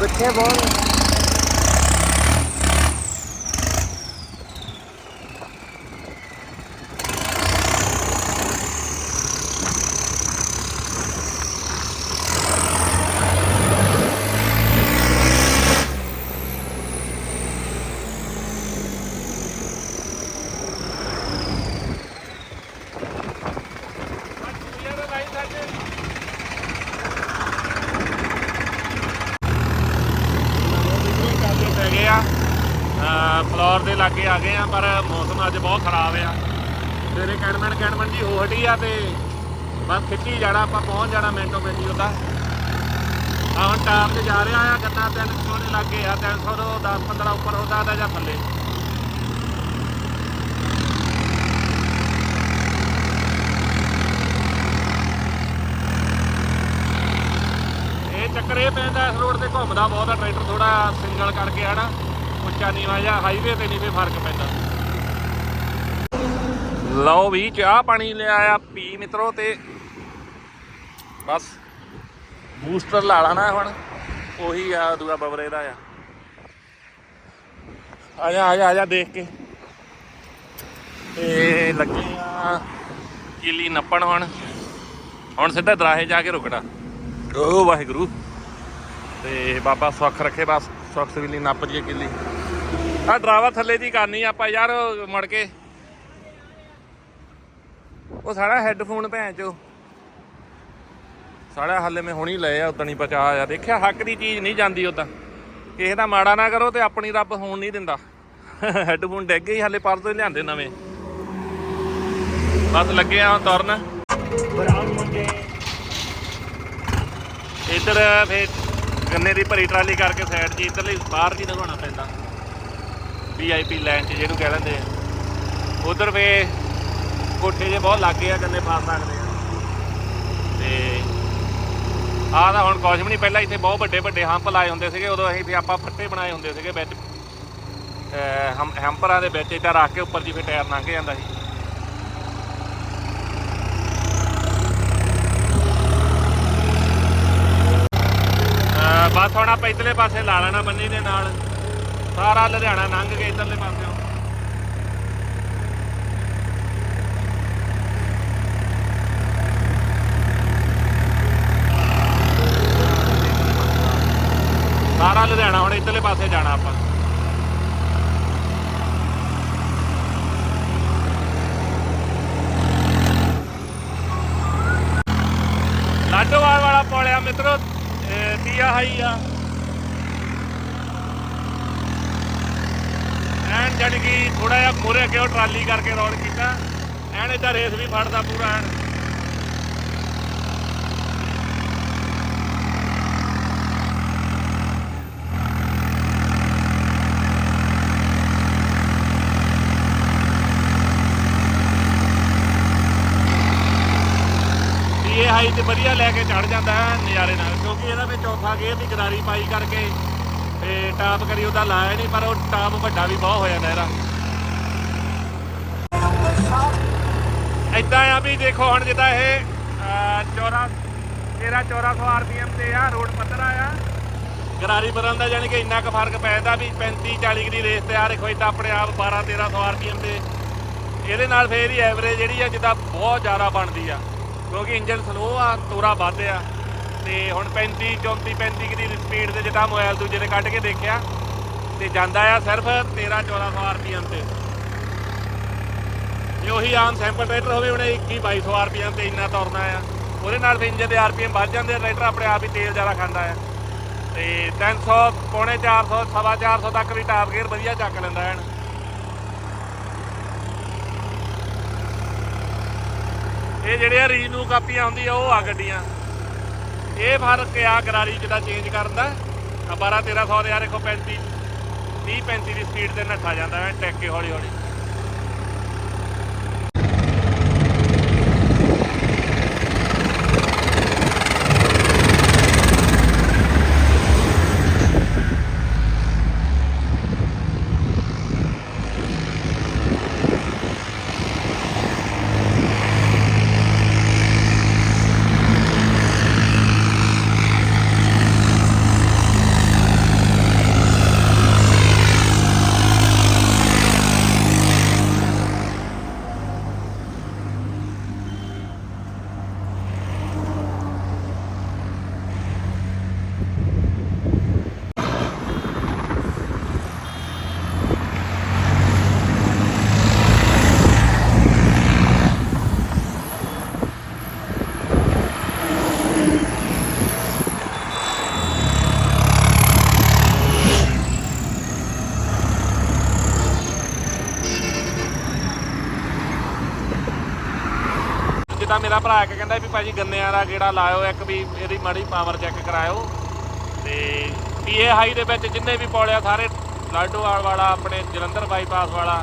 ਬੱਚੇ ਬਹੁਤ ਫਲੋਰ ਦੇ ਲਾਗੇ ਆ ਗਏ ਆ, ਪਰ ਮੌਸਮ ਅੱਜ ਬਹੁਤ ਖਰਾਬ ਆ। ਤੇਰੇ ਕੈਨਮੈਂਟ ਕੈਨਮੈਂਟ ਜੀ ਹੋ ਹਟੀ ਆ ਤੇ ਬਸ ਖਿੱਚੀ ਜਾਣਾ, ਆਪਾਂ ਪਹੁੰਚ ਜਾਣਾ ਮਿੰਟੋ ਮਿੰਟੀ ਉਹਦਾ ਆ ਹੁਣ ਟਾਪ ਤੇ ਜਾ ਰਿਹਾ ਆ ਗੱਦਾ 300 ਦੇ ਲਾਗੇ ਆ 300 ਤੋਂ 10 15 ਉੱਪਰ ਹੁੰਦਾ ਤਾਂ ਜਾਂ ਥੱਲੇ। ਇਹ ਚੱਕਰ ਇਹ ਪੈਂਦਾ ਇਸ ਰੋਡ ਤੇ ਘੁੰਮਦਾ ਬਹੁਤ ਆ, ਟਰੈਕਟਰ ਥੋੜਾ ਸਿੰਗਲ ਕਰਕੇ ਹਨਾ। ਉੱਚਾ ਨੀਵਾਂ ਜਿਹਾ ਹਾਈਵੇ ਤੇ ਨਹੀਂ ਫੇ ਫ਼ਰਕ ਪੈਂਦਾ। ਲਓ ਵੀ, ਚਾਹ ਪਾਣੀ ਲਿਆਇਆ ਪੀ ਮਿੱਤਰੋ ਤੇ ਬਸ। ਬੂਸਟਰ ਲਾ ਲੈਣਾ ਹੁਣ, ਉਹੀ ਆ, ਦੂਆ ਬਬਰੇ ਦਾ ਆ। ਆ ਜਾ ਆ ਜਾ ਆ ਜਾ, ਦੇਖ ਕੇ। ਤੇ ਲੱਗੇ ਆ ਕਿਲੀ ਨੱਪਣ ਹੁਣ। ਹੁਣ ਸਿੱਧਾ ਦਰਾਹੇ ਜਾ ਕੇ ਰੁਕਣਾ। ਓ ਵਾਹਿਗੁਰੂ। ਤੇ ਬਾਬਾ ਸੁੱਖ ਰੱਖੇ, ਬਸ। ਸੁੱਖ ਸਵੀਲੀ ਨੱਪ ਜੀਏ ਕਿੱਲੀ ਆ ਡਰਾਵਾ ਥੱਲੇ ਦੀ ਕਰਨੀ ਆਪਾਂ ਯਾਰ, ਮੁੜ ਕੇ। ਉਹ ਸਾਡਾ ਹੈੱਡਫੋਨ ਭੈਣ ਚੋ। ਸਾਡਾ ਹੱਲੇ ਮੈਂ ਹੁਣੀ ਲਏ ਆ, ਉਦਾਂ ਨਹੀਂ ਬਚਾ ਆ ਦੇਖਿਆ, ਹੱਕ ਦੀ ਚੀਜ਼ ਨਹੀਂ ਜਾਂਦੀ ਉਦਾਂ। ਕਿਸੇ ਦਾ ਮਾੜਾ ਨਾ ਕਰੋ ਤੇ ਆਪਣੀ ਰੱਬ ਹੋਣ ਨਹੀਂ ਦਿੰਦਾ। ਹੈੱਡਫੋਨ ਡਿੱਗ ਗਏ ਹੱਲੇ ਪਰਸੋਂ ਹੀ ਲਿਆਂਦੇ ਨਵੇਂ। ਬਸ ਲੱਗੇ ਆ ਤੁਰਨ। ਇੱਧਰ ਫੇ ਗੰਨੇ ਦੀ ਭਰੀ ਟਰਾਲੀ ਕਰਕੇ ਸਾਈਡ 'ਚ, ਇੱਧਰਲੀ ਬਾਹਰ ਦੀ ਲਗਾਉਣਾ ਪੈਂਦਾ। ਵੀਆਈਪੀ ਲਾਈਨ 'ਚ ਜਿਹਨੂੰ ਕਹਿ ਲੈਂਦੇ ਆ। ਉਧਰ ਫੇ ਕੋਠੇ ਜੇ ਬਹੁਤ ਲੱਗੇ ਆ ਗੰਨੇ ਪਾ ਸਕਦੇ ਆ। ਤੇ ਆਹ ਤਾਂ ਹੁਣ ਕੁਝ ਵੀ ਨਹੀਂ, ਪਹਿਲਾਂ ਇੱਥੇ ਬਹੁਤ ਵੱਡੇ ਵੱਡੇ ਹੰਪ ਲਾਏ ਹੁੰਦੇ ਸੀਗੇ, ਉਦੋਂ ਅਸੀਂ ਤੇ ਆਪਾਂ ਫੱਟੇ ਬਣਾਏ ਹੁੰਦੇ ਸੀਗੇ ਵਿੱਚ। ਹਮ ਹੈਂਪਰਾਂ ਦੇ ਵਿੱਚ ਇੱਦਾਂ ਰੱਖ ਕੇ ਉੱਪਰ ਜੀ ਫੇ ਟਾਇਰ ਲੰਘ ਜਾਂਦਾ ਸੀ। ਬਸ ਹੁਣ ਆਪਾਂ ਇਧਰਲੇ ਪਾਸੇ ਲਾ ਲੈਣਾ ਬੰਨੀ ਦੇ ਨਾਲ। ਸਾਰਾ ਲੁਧਿਆਣਾ ਲੰਘ ਕੇ ਇਧਰਲੇ ਪਾਸਿਓਂ। ਸਾਰਾ ਲੁਧਿਆਣਾ ਹੁਣ ਇਧਰਲੇ ਪਾਸੇ ਜਾਣਾ ਆਪਾਂ। ਲਾਡੋਵਾਲ ਵਾਲਾ ਪੋਲਿਆ ਮਿੱਤਰੋ, ਇਹ ਤੀਆ ਹਾਈ ਆ। ਐਨ ਕਿ ਕੀ ਥੋੜਾ ਜਿਹਾ ਮੂਰੇ ਅੱਗੇ ਉਹ ਟਰਾਲੀ ਕਰਕੇ ਰੋਡ ਕੀਤਾ। ਐਨ ਇਹਦਾ ਰੇਸ ਵੀ ਫੜਦਾ ਪੂਰਾ ਐਨ। ਇਹ ਹਾਈ ਤੇ ਵਧੀਆ ਲੈ ਕੇ ਚੜ ਜਾਂਦਾ ਹੈ ਨਜ਼ਾਰੇ ਨਾਲ, ਕਿਉਂਕਿ ਇਹਦਾ ਵਿੱਚ ਚੌਥਾ ਗੇਅਰ ਦੀ ਗਰਾਰੀ ਪਾਈ ਕਰਕੇ ਤੇ ਟਾਪ ਕਰੀ ਉਹਦਾ ਲਾਇਆ ਨਹੀਂ ਪਰ ਉਹ ਟਾਪ ਵੱਡਾ ਵੀ ਬਹੁਤ ਹੋਇਆ ਜਾਂਦਾ ਇਹਦਾ ਇਦਾਂ ਆ ਵੀ ਦੇਖੋ ਹੁਣ ਜਿੱਦਾਂ ਇਹ ਅਹ, 14 13 1400 ਆਰਪੀਐਮ ਤੇ ਆ ਰੋਡ ਪੱਧਰਾ ਆ ਗਰਾਰੀ ਬਦਲਣ ਦਾ ਜਾਨੀ ਕਿ ਇੰਨਾ ਕੁ ਫ਼ਰਕ ਪੈ ਜਾਂਦਾ ਵੀ 35 40 ਦੀ ਰੇਸ ਤੇ ਆ ਦੇਖੋ ਇਦਾਂ ਆਪਣੇ ਆਪ 12 1300 ਆਰਪੀਐਮ ਤੇ। ਇਹਦੇ ਨਾਲ ਫੇਰ ਹੀ ਐਵਰੇਜ ਜਿਹੜੀ ਆ ਜਿੱਦਾਂ ਬਹੁਤ ਜ਼ਿਆਦਾ ਬਣਦੀ ਆ। ਕਿਉਂਕਿ ਇੰਜਨ ਸਲੋ ਆ ਤੋਰਾ ਵੱਧ ਆ। ਤੇ ਹੁਣ 35 34 35 ਦੀ ਸਪੀਡ ਤੇ ਜਿੱਦਾਂ ਮੋਬਾਈਲ ਦੂਜੇ ਤੇ ਕੱਢ ਕੇ ਦੇਖਿਆ, ਤੇ ਜਾਂਦਾ ਆ ਸਿਰਫ 13 1400 ਆਰਪੀਐਮ ਤੇ। ਜੇ ਉਹੀ ਆਮ ਸੈਂਪਲ ਟਰੈਕਟਰ ਹੋਵੇ ਉਹਨੇ 21 2200 ਆਰਪੀਐਮ ਤੇ ਇੰਨਾ ਤੁਰਨਾ ਆ। ਉਹਦੇ ਨਾਲ ਫਿਰ ਇੰਜਨ ਦੇ ਆਰਪੀਐਮ ਵੱਧ ਜਾਂਦੇ ਆ ਟਰੈਕਟਰ ਆਪਣੇ ਆਪ ਹੀ ਤੇਲ ਜ਼ਿਆਦਾ ਖਾਂਦਾ ਆ। ਤੇ 300 ਪੌਣੇ 400 ਸਵਾ 400 ਤੱਕ ਵੀ ਟਾਪ ਗੇਅਰ ਵਧੀਆ ਚੱਕ ਲੈਂਦਾ ਹੈ ਇਹ ਜਿਹੜੇ ਆ ਰੀਨੂ ਕਾਪੀਆਂ ਹੁੰਦੀਆਂ, ਉਹ ਆ ਗੱਡੀਆਂ। ਇਹ ਫ਼ਰਕ ਆ ਗਰਾਰੀ ਜਿਹਦਾ ਚੇਂਜ ਕਰਦਾ ਆ 12 1300 ਦੇ ਆ, ਦੇਖੋ 35 30 35 ਦੀ ਸਪੀਡ ਤੇ ਨੱਠਾ ਜਾਂਦਾ ਐ ਟੈਕ ਹੌਲੀ ਹੌਲੀ ਤਾਂ ਮੇਰਾ ਭਰਾ ਇੱਕ ਕਹਿੰਦਾ ਵੀ ਭਾਜੀ ਗੰਨਿਆਂ ਦਾ ਗੇੜਾ ਲਾਇਓ, ਇੱਕ ਵੀ ਇਹਦੀ ਮਾੜੀ ਪਾਵਰ ਚੈੱਕ ਕਰਾਇਓ। ਤੇ ਪੀਏ ਹਾਈ ਦੇ ਵਿੱਚ ਜਿੰਨੇ ਵੀ ਪੌੜਿਆ, ਸਾਰੇ ਲਾਡੋਵਾਲ ਵਾਲਾ, ਆਪਣੇ ਜਲੰਧਰ ਬਾਈਪਾਸ ਵਾਲਾ,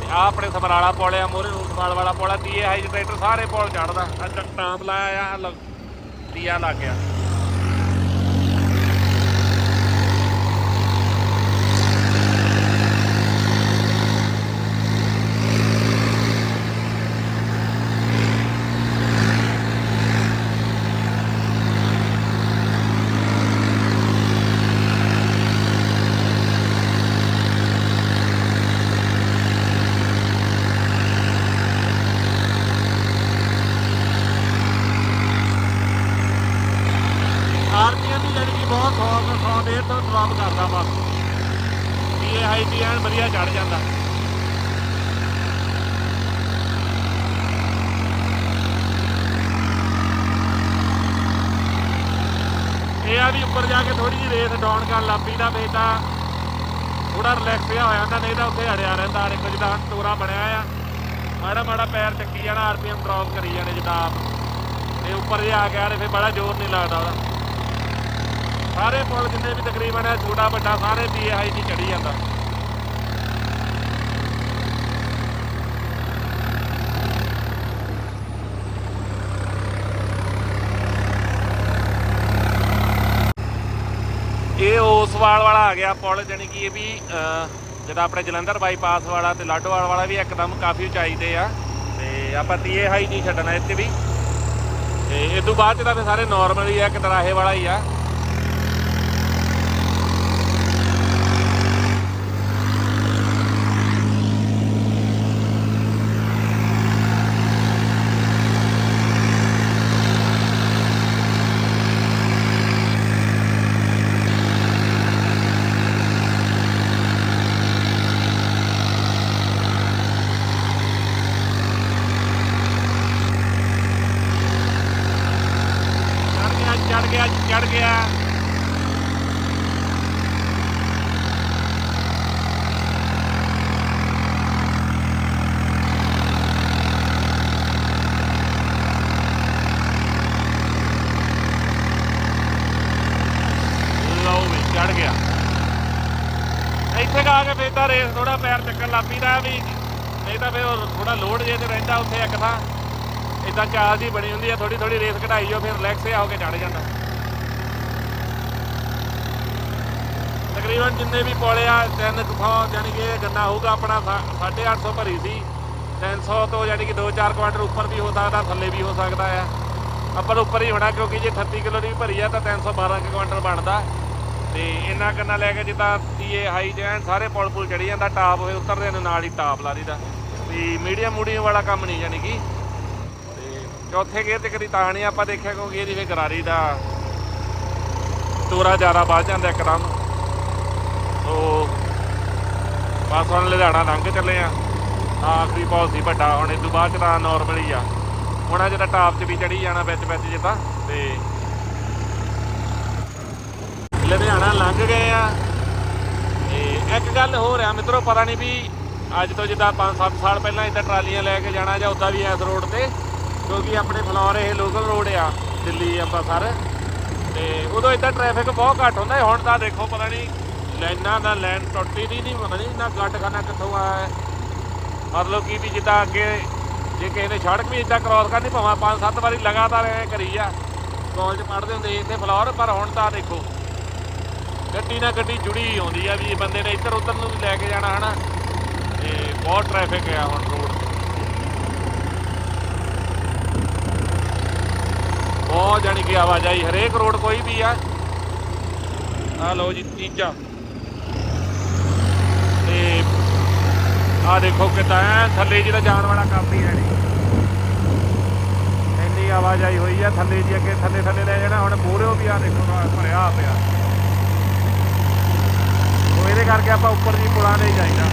ਤੇ ਆ ਆਪਣੇ ਸਮਰਾਲਾ ਪੌੜਿਆ ਮੋਰੇ ਰੂਟਵਾਲ ਵਾਲਾ ਪੌੜਾ ਪੀਏ ਹਾਈ ਦੇ ਟਰੈਕਟਰ ਸਾਰੇ ਪੌੜ ਚੜਦਾ। ਅੱਜ ਟਾਂਪ ਲਾਇਆ ਆ ਲੀਆ ਲੱਗ ਗਿਆ ਆਰਪੀਐਮ ਵੀ ਜਿਹੜੀ ਕਿ ਬਹੁਤ 100 100 ਡੇਢ ਤੋਂ ਡ੍ਰੌਪ ਕਰਦਾ ਬਸ ਪੀਏ ਹਾਈ ਦੀ ਐਨ ਵਧੀਆ ਚੜ ਜਾਂਦਾ। ਇਹ ਆ ਵੀ ਉੱਪਰ ਜਾ ਕੇ ਥੋੜੀ ਜਿਹੀ ਰੇਸ ਡਾਊਨ ਕਰਨ ਲੱਗ ਦਾ ਫੇਰ ਤਾਂ ਥੋੜਾ ਰਿਲੈਕਸ ਜਿਹਾ ਹੋ ਜਾਂਦਾ ਨਹੀਂ ਤਾਂ ਉੱਥੇ ਅੜਿਆ ਰਹਿੰਦਾ ਆ ਜਿੱਦਾਂ ਟੋਰਾ ਬਣਿਆ ਆ। ਮਾੜਾ ਮਾੜਾ ਪੈਰ ਚੱਕੀ ਜਾਣਾ, ਆਰਪੀਐਮ ਡ੍ਰੌਪ ਕਰੀ ਜਾਣੇ ਜਿੱਦਾਂ ਆਪ ਤੇ ਉੱਪਰ ਜੇ ਆ ਗਿਆ ਤੇ ਫੇਰ ਬੜਾ ਜ਼ੋਰ ਨਹੀਂ ਲੱਗਦਾ ਉਹਦਾ। ਸਾਰੇ ਪੁਲ ਜਿੰਨੇ ਵੀ ਤਕਰੀਬਨ ਹੈ ਛੋਟਾ ਵੱਡਾ ਸਾਰੇ ਪੀਏ ਹਾਈ ਦੀ ਚੜੀ ਜਾਂਦਾ। ਇਹ ਵਾਲਾ ਆ ਗਿਆ ਪੁਲ ਜਾਣੀ ਕਿ ਇਹ ਵੀ ਅਹ, ਜਿਹੜਾ ਆਪਣੇ ਜਲੰਧਰ ਬਾਈਪਾਸ ਵਾਲਾ ਤੇ ਲਾਡੋਵਾਲ ਵਾਲਾ ਵੀ ਇੱਕਦਮ ਕਾਫੀ ਉਚਾਈ ਤੇ ਆ। ਤੇ ਆਪਾਂ ਤੀਏ ਹਾਈ ਨਹੀਂ ਛੱਡਣਾ ਇੱਥੇ ਵੀ। ਤੇ ਇਸ ਤੋਂ ਬਾਅਦ ਚ ਤਾਂ ਸਾਰੇ ਨਾਰਮਲ ਹੀ ਆ ਇੱਕ ਤਰਾਹੇ ਵਾਲਾ ਹੀ ਆ ਚੜ ਗਿਆ ਚੜ ਗਿਆ ਚੜ ਗਿਆ ਲਓ ਵੀ ਚੜ ਗਿਆ। ਇੱਥੇ ਕਾ ਕੇ ਫੇਰ ਤਾਂ ਰੇਸ ਥੋੜਾ ਪੈਰ ਚੱਕਣ ਲੱਗ ਪਈਦਾ ਵੀ। ਨਹੀਂ ਤਾਂ ਫੇਰ ਥੋੜਾ ਲੋਡ ਜੇ ਤੇ ਰਹਿੰਦਾ ਉੱਥੇ ਇੱਕ ਥਾਂ। ਇਦਾਂ ਚਾਲ ਦੀ ਬਣੀ ਹੁੰਦੀ ਆ ਥੋੜੀ ਥੋੜੀ ਰੇਸ ਘਟਾਈ ਜਾਓ, ਫਿਰ ਰਿਲੈਕਸ ਹੋ ਕੇ ਚੜ ਜਾਂਦਾ। ਤਕਰੀਬਨ ਜਿੰਨੇ ਵੀ ਪੌਲੇ ਆ 300 ਯਾਨੀ ਕਿ ਇਹ ਗੰਨਾ ਹੋਊਗਾ ਆਪਣਾ, ਸਾ- 850 ਭਰੀ ਸੀ। 300 ਤੋਂ ਯਾਨੀ ਕਿ 2-4 ਕੁਆਂਟਲ ਉੱਪਰ ਵੀ ਹੋ ਸਕਦਾ, ਥੱਲੇ ਵੀ ਹੋ ਸਕਦਾ ਆ। ਆਪਾਂ ਉੱਪਰ ਹੀ ਹੋਣਾ, ਕਿਉਂਕਿ ਜੇ 38 ਕਿਲੋ ਦੀ ਭਰੀ ਆ, ਤਾਂ 312 ਕੁ ਕੁਆਂਟਲ ਬਣਦਾ। ਤੇ ਇੰਨਾ ਕੰਨਾ ਲੈ ਕੇ ਜਿੱਦਾਂ ਤੀਏ ਹਾਈ ਜੈਨ, ਸਾਰੇ ਪੁਲ ਪੁਲ ਚੜੀ ਜਾਂਦਾ, ਟਾਪ ਹੋਏ ਉਤਰਦੇ ਨੇ, ਨਾਲ ਹੀ ਟਾਪ ਲਾ ਦੀਦਾ ਵੀ ਮੀਡੀਅਮ ਮੂਡੀਅਮ ਵਾਲਾ ਕੰਮ ਨਹੀਂ ਯਾਨੀ ਕਿ। ਤੇ ਚੌਥੇ ਗੇਅਰ ਤੇ ਕਦੀ ਤਾਂ ਨਹੀਂ ਆਪਾਂ ਦੇਖਿਆ, ਕਿਉਂਕਿ ਇਹਦੀ ਫੇ ਗਰਾਰੀ ਦਾ ਤੋਰਾ ਜ਼ਿਆਦਾ ਵੱਧ ਜਾਂਦਾ ਇੱਕਦਮ। ਸੋ ਬਸ ਹੁਣ ਲੁਧਿਆਣਾ ਲੰਘ ਚੱਲੇ ਆ। ਆਖਰੀ ਪੌਲ ਸੀ ਵੱਡਾ, ਹੁਣ ਇਸ ਤੋਂ ਬਾਅਦ ਚ ਤਾਂ ਨਾਰਮਲ ਹੀ ਆ। ਹੁਣ ਆ ਜਿਹੜਾ ਟਾਪ 'ਚ ਵੀ ਚੜੀ ਜਾਣਾ ਵਿੱਚ ਵਿੱਚ ਜਿੱਦਾਂ ਤੇ ਲੁਧਿਆਣਾ ਲੰਘ ਗਏ ਆ। ਤੇ ਇੱਕ ਗੱਲ ਹੋਰ ਆ, ਮਿੱਤਰੋ, ਪਤਾ ਨਹੀਂ ਵੀ ਅੱਜ ਤੋਂ ਜਿੱਦਾਂ 5-7 ਸਾਲ ਪਹਿਲਾਂ ਇੱਦਾਂ ਟਰਾਲੀਆਂ ਲੈ ਕੇ ਜਾਣਾ ਜਾਂ ਉਦਾਂ ਵੀ ਇਸ ਰੋਡ ਤੇ, ਕਿਉਂਕਿ ਆਪਣੇ ਫਲੋਰ ਇਹ ਲੋਕਲ ਰੋਡ ਆ, ਦਿੱਲੀ, ਅੰਮ੍ਰਿਤਸਰ। ਤੇ ਉਦੋਂ ਇੱਦਾਂ ਟ੍ਰੈਫਿਕ ਬਹੁਤ ਘੱਟ ਹੁੰਦਾ ਹੁਣ ਤਾਂ ਦੇਖੋ, ਪਤਾ ਨਹੀਂ ਲਾਈਨਾਂ ਦਾ ਲਾਈਨ ਟੁੱਟੀ ਦੀ ਨਹੀਂ, ਪਤਾ ਨਹੀਂ ਨਾ ਗੱਟ ਖਾਨਾ ਕਿੱਥੋਂ ਆਇਆ ਹੈ। ਮਤਲਬ ਕਿ ਵੀ ਜਿੱਦਾਂ ਅੱਗੇ ਜੇ ਕਿਸੇ ਨੇ ਸੜਕ ਵੀ ਇੱਦਾਂ ਕ੍ਰਾਸ ਕਰਨੀ ਭਾਵੇਂ ਪੰਜ ਸੱਤ ਵਾਰੀ ਲਗਾਤਾਰ ਐ ਕਰੀ ਆ ਕਾਲਜ ਪੜ੍ਹਦੇ ਹੁੰਦੇ ਸੀ ਇੱਥੇ ਫਲੋਰ, ਪਰ ਹੁਣ ਤਾਂ ਦੇਖੋ, ਗੱਡੀ ਨਾਲ ਗੱਡੀ ਜੁੜੀ ਆਉਂਦੀ ਆ ਵੀ ਬੰਦੇ ਨੇ ਇੱਧਰ ਉੱਧਰ ਨੂੰ ਲੈ ਕੇ ਜਾਣਾ ਹਨਾ। ਤੇ ਬਹੁਤ ਟ੍ਰੈਫਿਕ ਆ ਹੁਣ ਰੋਡ ਬਹੁਤ ਜਾਣੀ ਕਿ ਆਵਾਜਾਈ ਹਰੇਕ ਰੋਡ ਕੋਈ ਵੀ ਆ। ਆ ਲਓ ਜੀ, ਤੀਜਾ ਤੇ ਆ ਦੇਖੋ ਕਿਦਾਂ ਐਂ, ਥੱਲੇ ਜਿਹੜਾ ਜਾਣ ਵਾਲਾ ਕੰਮ ਹੀ ਹੈ ਨਹੀਂ। ਇੰਨੀ ਆਵਾਜਾਈ ਹੋਈ ਆ, ਥੱਲੇ ਜੀ ਅੱਗੇ ਥੱਲੇ ਥੱਲੇ ਲੈ ਜਾਣਾ, ਹੁਣ ਮੂਹਰਿਓ ਵੀ ਆ ਦੇਖੋ, ਭਰਿਆ ਪਿਆ ਉਹ ਇਹਦੇ ਕਰਕੇ ਆਪਾਂ ਉੱਪਰ ਜੀ ਪੁਲਾਂ ਦੇ ਹੀ ਜਾਈਦਾ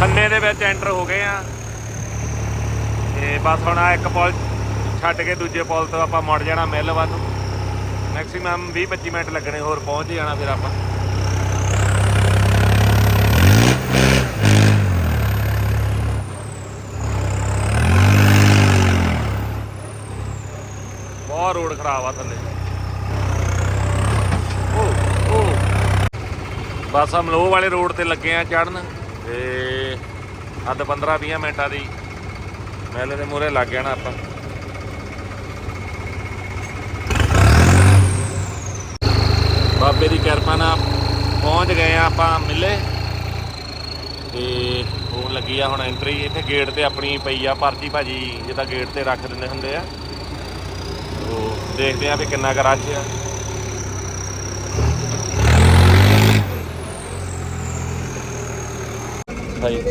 ਖੰਨੇ ਦੇ ਵਿੱਚ ਐਂਟਰ ਹੋ ਗਏ ਆ। ਤੇ ਬਸ ਹੁਣ ਆ ਇੱਕ ਪੁਲ ਛੱਡ ਕੇ ਦੂਜੇ ਪੁਲ ਤੋਂ ਆਪਾਂ ਮੁੜ ਜਾਣਾ, ਮਿਲ ਵੱਲ ਨੂੰ। ਮੈਕਸਿਮਮ 20 25 ਮਿੰਟ ਲੱਗਣੇ, ਹੋਰ ਪਹੁੰਚ ਜਾਣਾ ਫਿਰ ਆਪਾਂ ਬਹੁਤ ਰੋਡ ਖਰਾਬ ਆ ਥੱਲੇ। ਓ ਓ ਬਸ ਹਮ ਲੋਹ ਵਾਲੇ ਰੋਡ ਤੇ ਲੱਗੇ ਆ ਚੜਨ ਤੇ ਅੱਧ 15 20 ਮਿੰਟਾਂ ਦੀ ਮੇਲੇ ਦੇ ਮੂਹਰੇ ਲੱਗ ਜਾਣਾ ਆਪਾਂ। ਬਾਬੇ ਦੀ ਕਿਰਪਾ ਨਾਲ ਪਹੁੰਚ ਗਏ ਆ ਆਪਾਂ ਮਿਲੇ। ਤੇ ਉਹ ਲੱਗੀ ਆ ਹੁਣ ਐਂਟਰੀ ਇੱਥੇ ਗੇਟ ਤੇ ਆਪਣੀ ਪਈ ਆ ਪਰਚੀ ਭਾਜੀ, ਜਿੱਦਾਂ ਗੇਟ ਤੇ ਰੱਖ ਦਿੰਦੇ ਹੁੰਦੇ ਆ। ਦੇਖਦੇ ਆ ਵੀ ਕਿੰਨਾ ਕੁ ਰਸ਼ ਆ। ਭਾਈ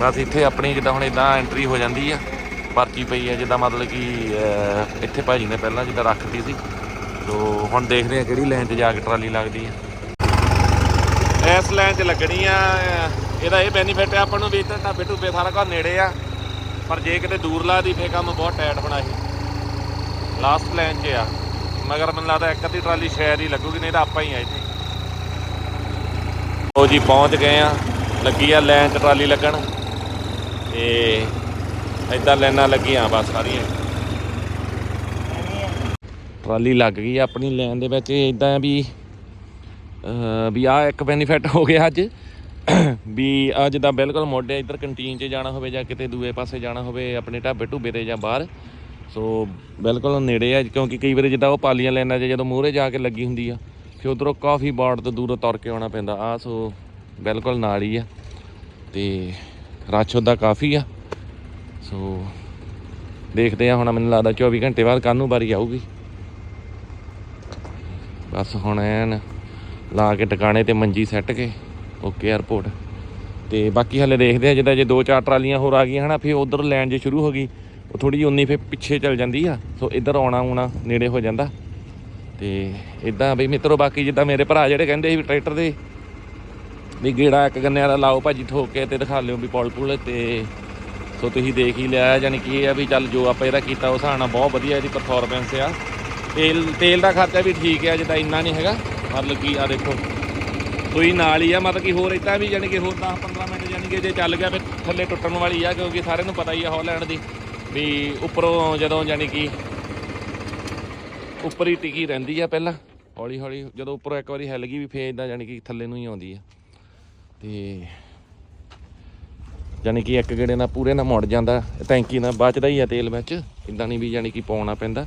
ਬਸ ਇੱਥੇ ਆਪਣੀ ਜਿੱਦਾਂ ਹੁਣ ਇਦਾਂ ਐਂਟਰੀ ਹੋ ਜਾਂਦੀ ਆ ਪਰਚੀ ਪਈ ਆ ਜਿੱਦਾਂ ਮਤਲਬ ਕਿ ਇੱਥੇ ਭਾਜੀ ਨੇ ਪਹਿਲਾਂ ਜਿੱਦਾਂ ਰੱਖਤੀ ਸੀ। ਤੋ ਹੁਣ ਦੇਖਦੇ ਆ ਕਿਹੜੀ ਲਾਈਨ 'ਚ ਜਾ ਕੇ ਟਰਾਲੀ ਲੱਗਦੀ ਆ। ਇਸ ਲਾਈਨ 'ਚ ਲੱਗਣੀ ਆ ਇਹਦਾ ਇਹ ਬੈਨੀਫਿਟ ਆ ਆਪਾਂ ਨੂੰ ਵੀ ਇੱਥੇ ਢਾਬੇ ਢੁੱਬੇ ਸਾਰਾ ਕੁਝ ਨੇੜੇ ਆ। ਪਰ ਜੇ ਕਿਤੇ ਦੂਰ ਲਾ ਦੀ ਫੇ ਕੰਮ ਬਹੁਤ ਟਾਈਟ ਹੋਣਾ ਸੀ। ਲਾਸਟ ਲਾਈਨ 'ਚ ਆ। ਮਗਰ ਮੈਨੂੰ ਲੱਗਦਾ ਇੱਕ ਅੱਧੀ ਟਰਾਲੀ ਸ਼ਾਇਦ ਹੀ ਲੱਗੂਗੀ, ਨਹੀਂ ਤਾਂ ਆਪਾਂ ਹੀ ਆ ਇੱਥੇ। ਉਹ ਜੀ, ਪਹੁੰਚ ਗਏ ਆ। ਲੱਗੀ ਆ ਲਾਈਨ 'ਚ ਟਰਾਲੀ ਲੱਗਣ। ਤੇ ਇਦਾਂ ਲਾਈਨਾਂ ਲੱਗੀਆਂ ਬਸ ਸਾਰੀਆਂ। ਟਰਾਲੀ ਲੱਗ ਗਈ ਆਪਣੀ ਲਾਈਨ ਦੇ ਵਿੱਚ। ਇਦਾਂ ਵੀ, ਅਹ ਵੀ ਆ ਇੱਕ ਬੈਨੀਫਿਟ ਹੋ ਗਿਆ ਅੱਜ। ਵੀ ਆ ਜਿੱਦਾਂ ਬਿਲਕੁਲ ਮੋਢੇ ਇੱਧਰ ਕੰਟੀਨ 'ਚ ਜਾਣਾ ਹੋਵੇ ਜਾਂ ਕਿਤੇ ਦੂਏ ਪਾਸੇ ਜਾਣਾ ਹੋਵੇ, ਆਪਣੇ ਢਾਬੇ ਢੁੱਬੇ ਤੇ ਜਾਂ ਬਾਹਰ। ਸੋ ਬਿਲਕੁਲ ਨੇੜੇ ਆ, ਕਿਉਂਕਿ ਕਈ ਵਾਰੀ ਜਿੱਦਾਂ ਉਹ ਪਾਲੀਆਂ ਲਾਈਨਾਂ 'ਚ ਜਦੋਂ ਮੂਹਰੇ ਜਾ ਕੇ ਲੱਗੀ ਹੁੰਦੀ ਆ, ਫਿਰ ਉਧਰੋਂ ਕਾਫੀ ਬਾੜ ਤੋਂ ਦੂਰੋਂ ਤੁਰ ਕੇ ਆਉਣਾ ਪੈਂਦਾ। ਆ ਸੋ ਬਿਲਕੁਲ ਨਾਲ ਹੀ ਆ ਤੇ ਰਸ਼ ਉਹਦਾ ਕਾਫੀ ਆ। ਸੋ ਦੇਖਦੇ ਆ ਹੁਣ ਮੈਨੂੰ ਲੱਗਦਾ 24 ਘੰਟੇ ਬਾਅਦ ਕੱਲ੍ਹ ਨੂੰ ਵਾਰੀ ਆਊਗੀ। ਬਸ ਹੁਣ ਐਨ ਲਾ ਕੇ ਟਿਕਾਣੇ ਤੇ ਮੰਜੀ ਸੱਟ ਕੇ ਓਕੇ 에어ਪੋਰਟ ਤੇ ਬਾਕੀ ਹਲੇ ਦੇਖਦੇ ਆ, ਜਿੱਦਾਂ ਜੇ ਦੋ ਚਾਰ ਟਰਾਲੀਆਂ ਹੋਰ ਆ ਗਈਆਂ, ਹਨਾ, ਫਿਰ ਉਧਰ ਲੈਣ ਜੇ ਸ਼ੁਰੂ ਹੋ ਗਈ, ਉਹ ਥੋੜੀ ਜਿਹੀ ਉਨੀ ਫਿਰ ਪਿੱਛੇ ਚੱਲ ਜਾਂਦੀ ਆ। ਸੋ ਇੱਧਰ ਆਉਣਾ ਆਉਣਾ ਨੇੜੇ ਹੋ ਜਾਂਦਾ। ਤੇ ਇਦਾਂ ਬਈ ਮਿੱਤਰੋ, ਬਾਕੀ ਜਿੱਦਾਂ ਮੇਰੇ ਭਰਾ ਜਿਹੜੇ ਕਹਿੰਦੇ ਸੀ ਵੀ ਟਰੈਕਟਰ ਦੇ ਵੀ ਗੇੜਾ ਇੱਕ ਗੰਨੇ ਵਾਲਾ ਲਾਓ ਭਾਜੀ ਠੋਕ ਕੇ ਤੇ ਦਿਖਾ ਲਿਓ ਵੀ ਪੌਲ ਪੂਲ ਤੇ ਸੋ ਤੁਸੀਂ ਦੇਖ ਹੀ ਲਿਆ, ਯਾਨੀ ਕਿ ਇਹ ਆ ਵੀ ਚੱਲ ਜੋ ਆਪਾਂ ਇਹਦਾ ਕੀਤਾ, ਉਹ ਹਿਸਾਬ ਨਾਲ ਬਹੁਤ ਵਧੀਆ ਇਹਦੀ ਪਰਫਾਰਮੈਂਸ ਆ। ਤੇਲ ਤੇਲ ਦਾ ਖਰਚਾ ਵੀ ਠੀਕ ਆ, ਜਿੱਦਾਂ ਇੰਨਾ ਨਹੀਂ ਹੈਗਾ। ਮਤਲਬ ਕਿ ਆ ਦੇਖੋ ਸੂਈ ਨਾਲ ਹੀ ਆ, ਮਤਲਬ ਕਿ ਹੋਰ ਇਦਾਂ ਵੀ ਯਾਨੀ ਕਿ ਹੋਰ 10 15 ਮਿੰਟ ਯਾਨੀ ਕਿ ਜੇ ਚੱਲ ਗਿਆ ਫਿਰ ਥੱਲੇ ਟੁੱਟਣ ਵਾਲੀ ਆ, ਕਿਉਂਕਿ ਸਾਰਿਆਂ ਨੂੰ ਪਤਾ ਹੀ ਆ ਹਾਲੈਂਡ ਦੀ, ਵੀ ਉੱਪਰੋਂ ਜਦੋਂ ਯਾਨੀ ਕਿ ਉੱਪਰ ਹੀ ਟਿਕੀ ਰਹਿੰਦੀ ਆ ਪਹਿਲਾਂ, ਹੌਲੀ ਹੌਲੀ ਜਦੋਂ ਉੱਪਰੋਂ ਇੱਕ ਵਾਰੀ ਹਿੱਲ ਗਈ ਵੀ ਫੇਰ ਇਦਾਂ ਯਾਨੀ ਕਿ ਥੱਲੇ ਨੂੰ ਹੀ ਆਉਂਦੀ ਆ। ਤੇ ਯਾਨੀ ਕਿ ਇੱਕ ਗੇੜੇ ਨਾਲ ਪੂਰੇ ਨਾਲ ਮੁੜ ਜਾਂਦਾ, ਟੈਂਕੀ ਨਾਲ ਬਚਦਾ ਹੀ ਆ ਤੇਲ ਵਿੱਚ ਇਦਾਂ ਨਹੀਂ ਵੀ ਯਾਨੀ ਕਿ ਪਾਉਣਾ ਪੈਂਦਾ।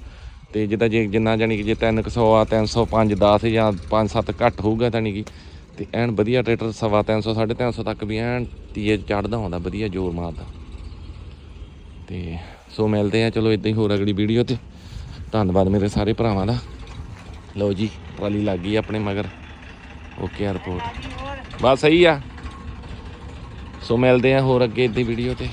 ਤੇ ਜਿੱਦਾਂ ਜੇ ਜਿੰਨਾ ਯਾਨੀ ਕਿ ਜੇ 300 ਆ 305 10 ਜਾਂ 5-7 ਘੱਟ ਹੋਊਗਾ ਤਾਂ ਨਹੀਂ ਕਿ ਤੇ ਐਨ ਵਧੀਆ ਟਰੈਕਟਰ ਸਵਾ 300 350 ਤੱਕ ਵੀ ਐਨ ਤੀਏ ਚੜਦਾ ਹੁੰਦਾ, ਵਧੀਆ ਜ਼ੋਰ ਮਾਰਦਾ। ਤੇ ਸੋ ਮਿਲਦੇ ਆ ਚਲੋ ਇਦਾਂ ਹੀ ਹੋਰ ਅਗਲੀ ਵੀਡੀਓ ਤੇ। ਧੰਨਵਾਦ ਮੇਰੇ ਸਾਰੇ ਭਰਾਵਾਂ ਦਾ। ਲਓ ਜੀ, ਟਰਾਲੀ ਲੱਗ ਗਈ ਆਪਣੇ ਮਗਰ। ਓਕੇ 에어ਪੋਰਟ ਬਸ ਸਹੀ ਆ। ਸੋ ਮਿਲਦੇ ਆ ਹੋਰ ਅੱਗੇ ਇਦਾਂ ਵੀਡੀਓ ਤੇ।